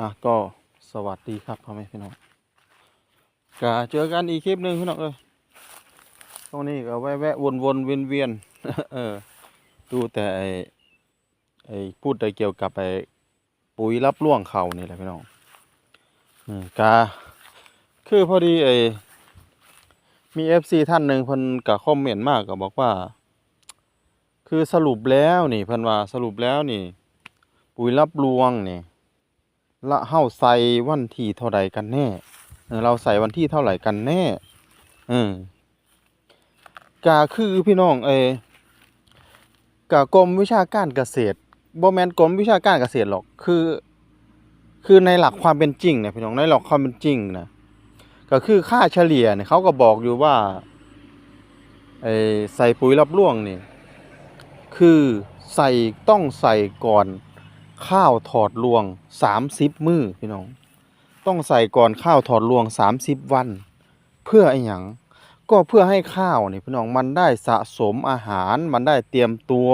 อะก็สวัสดีครับพ่อแม่พี่น้องก็เจอกันอีกคลิปหนึ่งพี่น้องเอ้ยตรงนี้ก็แวะแวะวนวนเวียนเวียนเออดูแต่ไอไอพูดแต่เกี่ยวกับไอปุ๋ยรับล่วงเขานี่แหละพี่น้องอืมกาคือพอดีไอมีเอฟซีท่านหนึ่งเพิ่นกับคอมเมนต์มากก็บอกว่า คือสรุปแล้วนี่เพิ่นว่าสรุปแล้วนี่ ปุ๋ยรับรวงนี่ ละเฮาใส่วันที่เท่าใดกันแน่ เราใส่วันที่เท่าไหร่กันแน่เออกาคือพี่น้องเอกากรมวิชาการเกษตรบ่แมนกรมวิชาการเกษตรหรอกคือ คือในหลักความเป็นจริงเนี่ยพี่น้องในหลักความเป็นจริงนะก็คือค่าเฉลี่ยเนี่ยเขาก็บอกอยู่ว่าไอ้ใส่ปุ๋ยรับร่วงนี่คือใส่ต้องใส่ก่อน ข้าวถอดรวงสามสิบมือพี่น้อง ต้องใส่ก่อนข้าวถอดรวงสามสิบวัน เพื่อไอ้หยังก็เพื่อให้ข้าวนี่พี่น้องมันได้สะสมอาหารมันได้เตรียมตัว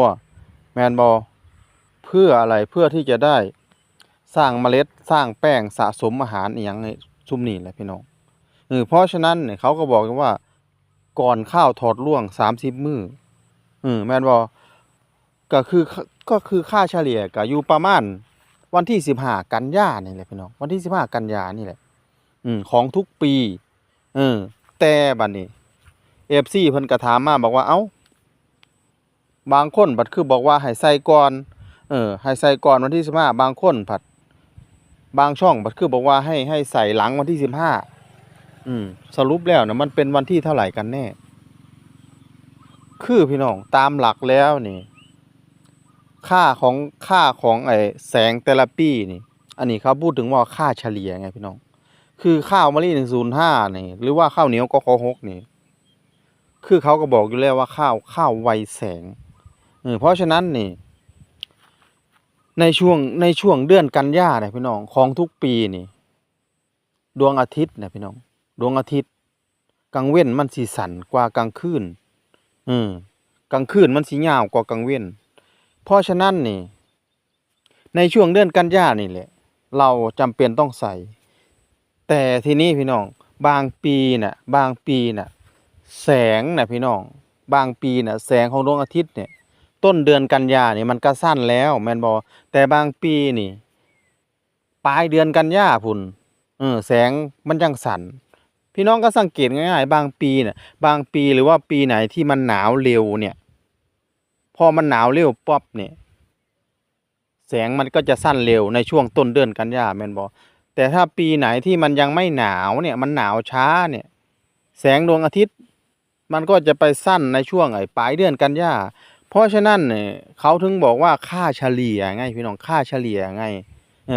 แมนบอเพื่ออะไรเพื่อที่จะได้สร้างเมล็ดสร้างแป้งสะสมอาหารอีหยังในซุมนี่แหละพี่น้องเออเพราะฉะนั้นเนี่ยเขาก็บอกกันว่า ก่อนข้าวถอดรวงสามสิบมือเออแมนบอ ก็คือก็คือค่าเฉลี่ยก็อยู่ประมาณวันที่สิบห้ากันยานี่แหละพี่น้องวันที่สิบห้ากันยานี่แหละ อืมของทุกปี เออ แต่บัดนี้เอฟซีเพิ่นก็ถามมาบอกว่า เอ้า บางคนบัดคือบอกว่าให้ใส่ก่อน เออให้ใส่ก่อนวันที่สิบห้าบางคนผัด บางช่องบัดคือบอกว่าให้ให้ใส่หลังวันที่สิบห้าอืม สรุปแล้วนะมันเป็นวันที่เท่าไหร่กันแน่ คือพี่น้องตามหลักแล้วนี่ ค่าของค่าของไอแสงแต่ลปีนี่ อันนี้เขาพูดถึงว่าค่าเฉลี่ยไงพี่น้อง คือข้าวมะลิหนึ่งศูนย์ห้านี่ หรือว่าข้าวเหนียวก็ขหกนี่ คือเขาก็บอกอยู่แล้วว่าข้าวข้าวไวแสงเออเพราะฉะนั้นนี่ ในช่วงในช่วงเดือนกันยาเนี่ยพี่น้องของทุกปีนี่ ดวงอาทิตย์เนี่ยพี่น้อง ดวงอาทิตย์กลางเว้นมันสีสันกว่ากลางคืนอืมกลางคืนมันสียาวกว่ากลางเว้น เพราะฉะนั้นนี่ ในช่วงเดือนกันยานี่แหละ เราจำเป็นต้องใส่ แต่ทีนี้พี่น้อง บางปีน่ะบางปีน่ะแสงน่ะพี่น้อง บางปีน่ะแสงของดวงอาทิตย์เนี่ย ต้นเดือนกันยานี่มันก็สั้นแล้วแมนบอแต่บางปีนี่ปลายเดือนกันยาพุ่นเออแสงมันจังสั่นพี่น้องก็สังเกตง่ายๆ บางปีน่ะบางปีหรือว่าปีไหนที่มันหนาวเร็วเนี่ย อมันหนาวเร็วป๊อบเนี่ยแสงมันก็จะสั้นเร็วในช่วงต้นเดือนกันยาแมนบอแต่ถ้าปีไหนที่มันยังไม่หนาวเนี่ยมันหนาวช้าเนี่ยแสงดวงอาทิตย์ มันก็จะไปสั้นในช่วงไอ้ปลายเดือนกันยาเพราะฉะนั้นเนี่ยเขาถึงบอกว่าค่าเฉลี่ยไงพี่น้องค่าเฉลี่ยไง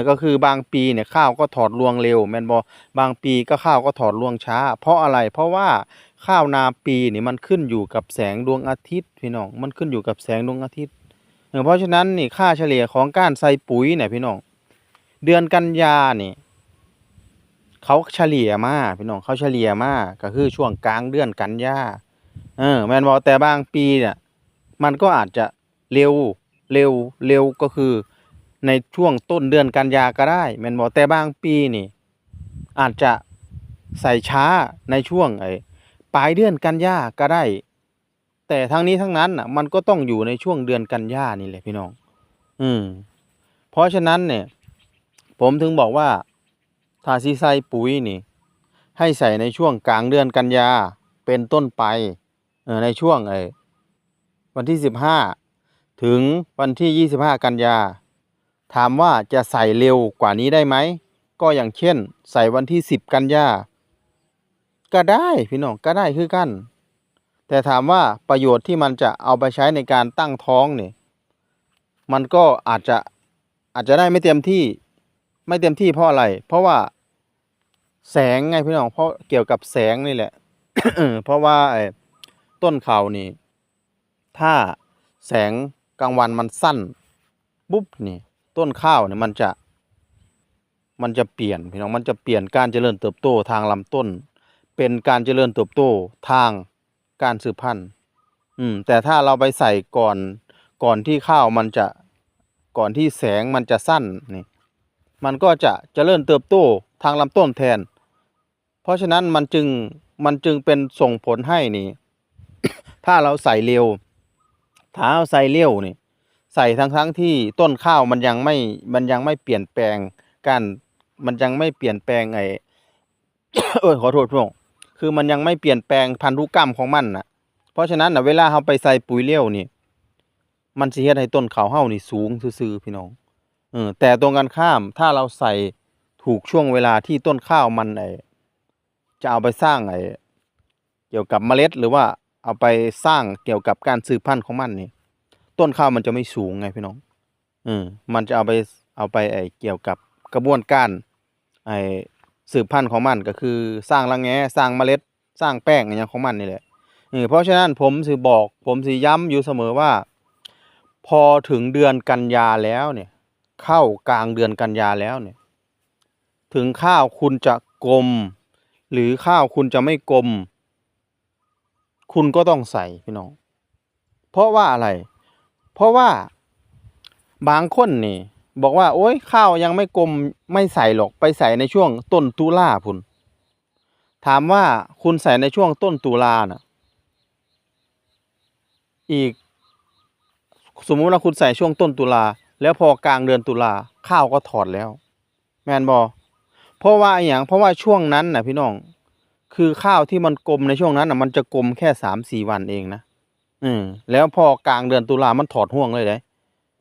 ก็คือบางปีเนี่ยข้าวก็ถอดรวงเร็วแมนบอบางปีก็ข้าวก็ถอดรวงช้า เพราะอะไรเพราะว่า ข้าวนาปีนี่มันขึ้นอยู่กับแสงดวงอาทิตย์พี่น้องมันขึ้นอยู่กับแสงดวงอาทิตย์เออเพราะฉะนั้นนี่ค่าเฉลี่ยของการใส่ปุ๋ยเนี่ยพี่น้องเดือนกันยานี่เขาเฉลี่ยมาพี่น้องเขาเฉลี่ยมาก็คือช่วงกลางเดือนกันยาเออแมนบอกแต่บางปีเนี่ยมันก็อาจจะเร็วเร็วเร็วก็คือในช่วงต้นเดือนกันยาก็ได้แมนบอกแต่บางปีนี่อาจจะใส่ช้าในช่วงไอ ปลายเดือนกันยาก็ได้ แต่ทั้งนี้ทั้งนั้นอะ มันก็ต้องอยู่ในช่วงเดือนกันยานี่แหละพี่น้อง อืม เพราะฉะนั้นเนี่ย ผมถึงบอกว่าถ้าซีใส่ปุ๋ยนี่ ให้ใส่ในช่วงกลางเดือนกันยาเป็นต้นไปในช่วงไอ้วันที่สิบห้าถึงวันที่ยี่สิบห้ากันยา ถามว่าจะใส่เร็วกว่านี้ได้ไหม ก็อย่างเช่น ใส่วันที่สิบกันยา ก็ได้พี่น้องก็ได้คือกัน แต่ถามว่าประโยชน์ที่มันจะเอาไปใช้ในการตั้งท้องเนี่ยมันก็อาจจะอาจจะได้ไม่เต็มที่ไม่เต็มที่เพราะอะไร เพราะว่าแสงไงพี่น้องเพราะเกี่ยวกับแสงนี่แหละเพราะว่าไอ้ต้นเขานี่ ถ้าแสงกลางวันมันสั้นปุ๊บนี่ ต้นข้าวเนี่ยมันจะ มันจะเปลี่ยนพี่น้องมันจะเปลี่ยนการเจริญเติบโตทางลำต้น เป็นการเจริญเติบโตทางการสืบพันธุ์อืมแต่ถ้าเราไปใส่ก่อนก่อนที่ข้าวมันจะก่อนที่แสงมันจะสั้นนี่มันก็จะเจริญเติบโตทางลำต้นแทน เพราะฉะนั้นมันจึงมันจึงเป็นส่งผลให้นี่ ถ้าเราใส่เร็วถ้าเราใส่เร็วนี่ใส่ทั้งทั้งที่ต้นข้าวมันยังไม่มันยังไม่เปลี่ยนแปลงการมันยังไม่เปลี่ยนแปลงไอเออขอโทษพี่น้อง คือมันยังไม่เปลี่ยนแปลงพันธุกรรมของมันน่ะเพราะฉะนั้นน่ะเวลาเราไปใส่ปุ๋ยเลี้ยวนี่ มันสิเฮ็ดให้ต้นข้าวเฮานี่สูงซื่อๆพี่น้องเออแต่ตรงกันข้ามถ้าเราใส่ถูกช่วงเวลาที่ต้นข้าวมันไอจะเอาไปสร้างไอเกี่ยวกับเมล็ดหรือว่าเอาไปสร้างเกี่ยวกับการสืบพันธุ์ของมันนี่ ต้นข้าวมันจะไม่สูงไงพี่น้องเออมันจะเอาไปเอาไปไอเกี่ยวกับกระบวนการไอ สืบพันธุ์ของมันก็คือสร้างรังแงสร้างเมล็ด สร้างแป้งอย่างของมันนี่แหละเออเพราะฉะนั้นผมสิบอก ผมสิย้ำอยู่เสมอว่า พอถึงเดือนกันยาแล้วเนี่ย เข้ากลางเดือนกันยาแล้วเนี่ย ถึงข้าวคุณจะกลม หรือข้าวคุณจะไม่กลม คุณก็ต้องใส่พี่น้อง เพราะว่าอะไร เพราะว่าบางคนนี่ บอกว่า โอ้ยข้าวยังไม่กลมไม่ใส่หรอกไปใส่ในช่วงต้นตุลาพุ่นถามว่าคุณใส่ในช่วงต้นตุลาน่ะ อีก สมมุติว่าคุณใส่ช่วงต้นตุลา แล้วพอกลางเดือนตุลาข้าวก็ถอดแล้ว แมนบอเพราะว่าอย่างเพราะว่าช่วงนั้นน่ะพี่น้อง คือข้าวที่มันกลมในช่วงนั้นน่ะมันจะกลมแค่สามสี่วันเองนะอืมแล้วพอกลางเดือนตุลามันถอดห่วงเลยเลย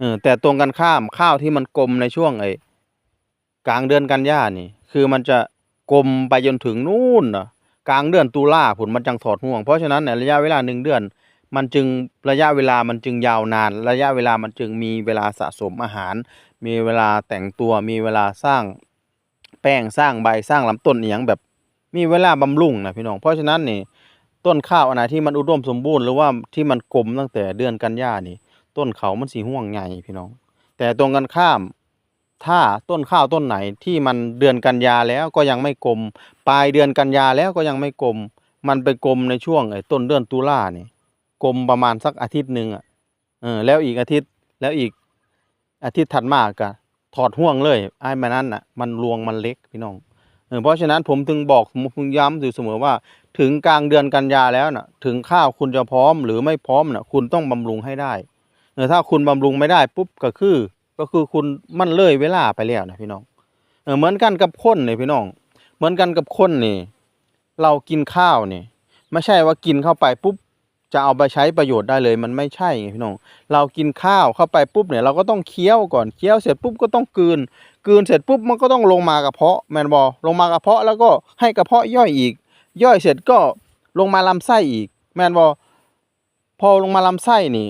ออแต่ตรงกันข้ามข้าวที่มันกลมในช่วงไอ้กลางเดือนกันยานี่ คือมันจะกลมไปจนถึงนู่นนะกลางเดือนตุลาผลมันจังถอดห่วง เพราะฉะนั้นในระยะเวลาหนึ่งเดือน มันจึงระยะเวลามันจึงยาวนาน ระยะเวลามันจึงมีเวลาสะสมอาหาร มีเวลาแต่งตัวมีเวลาสร้างแป้งสร้างใบสร้างลำต้นอหย่างแบบ มีเวลาบำรุงนะพี่น้องเพราะฉะนั้นนี่ต้นข้าวอันไหนที่มันอุดมสมบูรณ์หรือว่าที่มันกลมตั้งแต่เดือนกันยานี่ ต้นเขามันสีห่วงใหญ่พี่น้อง แต่ตรงกันข้าม ถ้าต้นข้าวต้นไหนที่มันเดือนกันยาแล้วก็ยังไม่กลม ปลายเดือนกันยาแล้วก็ยังไม่กลม มันไปกลมในช่วงไอ้ต้นเดือนตุลาเนี่ยกลมประมาณสักอาทิตย์หนึ่งอะเออแล้วอีกอาทิตย์แล้วอีกอาทิตย์ถัดมาก็ถอดห่วงเลยไอ้มันนั่นน่ะมันรวงมันเล็กพี่น้องเออเพราะฉะนั้นผมถึงบอกผมถึงย้ำอยู่เสมอว่า ถึงกลางเดือนกันยาแล้วน่ะ ถึงข้าวคุณจะพร้อมหรือไม่พร้อมน่ะ คุณต้องบำรุงให้ได้ ถ้าคุณบำรุงไม่ได้ปุ๊บก็คือก็คือคุณมันเลยเวลาไปแล้วนะพี่น้องเออเหมือนกันกับคนเนี่ยพี่น้อง เหมือนกันกับคนนี่ เรากินข้าวนี่ไม่ใช่ว่ากินเข้าไปปุ๊บจะเอาไปใช้ประโยชน์ได้เลยมันไม่ใช่ไงพี่น้อง เรากินข้าวเข้าไปปุ๊บเนี่ยเราก็ต้องเคี้ยวก่อนเคี้ยวเสร็จปุ๊บก็ต้องกลืนกลืนเสร็จปุ๊บมันก็ต้องลงมากระเพาะแมนบอลงมากระเพาะแล้วก็ให้กระเพาะย่อยอีก ย่อยเสร็จก็ลงมาลำไส้อีก แมนบอพอลงมาลำไส้นี่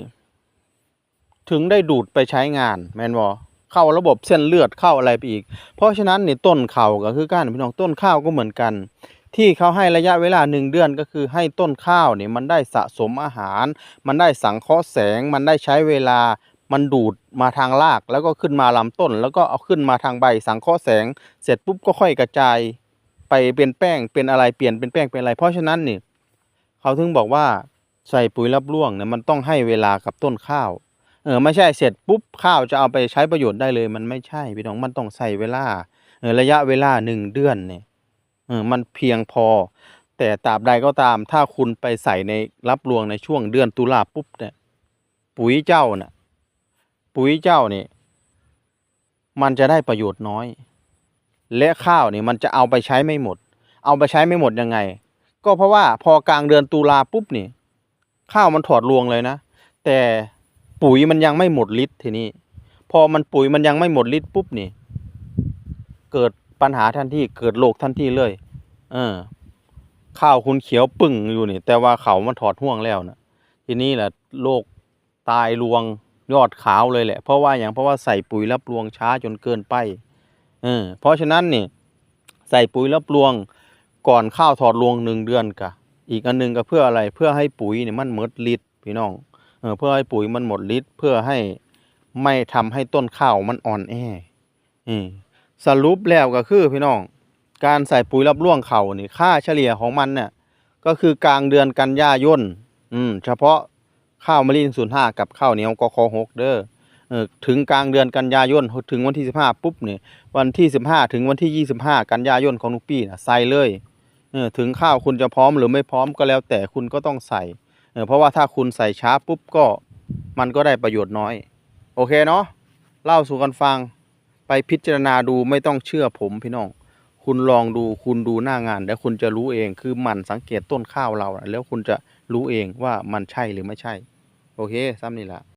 ถึงได้ดูดไปใช้งานแมนบอเข้าระบบเส้นเลือดเข้าอะไรไปอีก เพราะฉะนั้นนี่ต้นข้าวก็คือการพี่น้องต้นข้าวก็เหมือนกัน ที่เขาให้ระยะเวลาหนึ่งเดือนก็คือให้ต้นข้าวเนี่ยมันได้สะสมอาหาร มันได้สังเคราะห์แสง มันได้ใช้เวลามันดูดมาทางรากแล้วก็ขึ้นมาลำต้น แล้วก็เอาขึ้นมาทางใบสังเคราะห์แสง เสร็จปุ๊บก็ค่อยกระจายไปเป็นแป้งเป็นอะไรเปลี่ยนเป็นแป้งเป็นอะไร เพราะฉะนั้นนี่เขาถึงบอกว่าใส่ปุ๋ยรับร่วงเนี่ยมันต้องให้เวลากับต้นข้าว เออไม่ใช่เสร็จปุ๊บข้าวจะเอาไปใช้ประโยชน์ได้เลย มันไม่ใช่พี่น้องมันต้องใส่เวลาเออระยะเวลาหนึ่งเดือนเนี่ยเออมันเพียงพอ แต่ตราบใดก็ตาม ถ้าคุณไปใส่ในรับรวงในช่วงเดือนตุลาปุ๊บเนี่ยปุ๋ยเจ้าน่ะปุ๋ยเจ้านี่มันจะได้ประโยชน์น้อย และข้าวนี่มันจะเอาไปใช้ไม่หมด เอาไปใช้ไม่หมดยังไง ก็เพราะว่าพอกลางเดือนตุลาปุ๊บนี่ ข้าวมันถอดรวงเลยนะ แต่ ปุ๋ยมันยังไม่หมดฤทธิ์ทีนี้ พอมันปุ๋ยมันยังไม่หมดฤทธิ์ปุ๊บนี่ เกิดปัญหาทันทีเกิดโรคทันทีเลย เออ ข้าวคุณเขียวปึ่งอยู่นี่ แต่ว่าเขามันถอดห่วงแล้วนะทีนี้แหละโรคตายรวงยอดขาวเลยแหละ เพราะว่าอย่างเพราะว่าใส่ปุ๋ยรับรวงช้าจนเกินไป เออ เพราะฉะนั้นนี่ ใส่ปุ๋ยรับรวงก่อนข้าวถอดรวงหนึ่งเดือนกะ อีกอันหนึงก็เพื่ออะไรเพื่อให้ปุ๋ยเนี่ยมันหมดฤทธิ์พี่น้อง เพื่อให้ปุ๋ยมันหมดฤทธิ์เพื่อให้ไม่ทำให้ต้นข้าวมันอ่อนแอสรุปแล้วก็คือพี่น้อง การใส่ปุ๋ยรับร่วงเข่านี่ค่าเฉลี่ยของมันเนี่ยก็คือกลางเดือนกันยายนอืมเฉพาะข้าวมะลิศูนย์ห้ากับข้าวเหนียวกคหกเด้อเออถึงกลางเดือนกันยายนถึงวันที่สิบห้าปุ๊บเนี่ยวันที่สิบห้าถึงวันที่ยี่สิบห้ากันยายนของทุกปีนะใส่เลยเออถึงข้าวคุณจะพร้อมหรือไม่พร้อมก็แล้วแต่คุณก็ต้องใส่ เออเพราะว่าถ้าคุณใส่ช้าปุ๊บก็มันก็ได้ประโยชน์น้อย โอเคเนาะเล่าสู่กันฟังไปพิจารณาดูไม่ต้องเชื่อผมพี่น้อง คุณลองดูคุณดูหน้างาน แล้วคุณจะรู้เองคือมันสังเกตต้นข้าวเรา แล้วคุณจะรู้เองว่ามันใช่หรือไม่ใช่ โอเคซ้ำนี่แหละ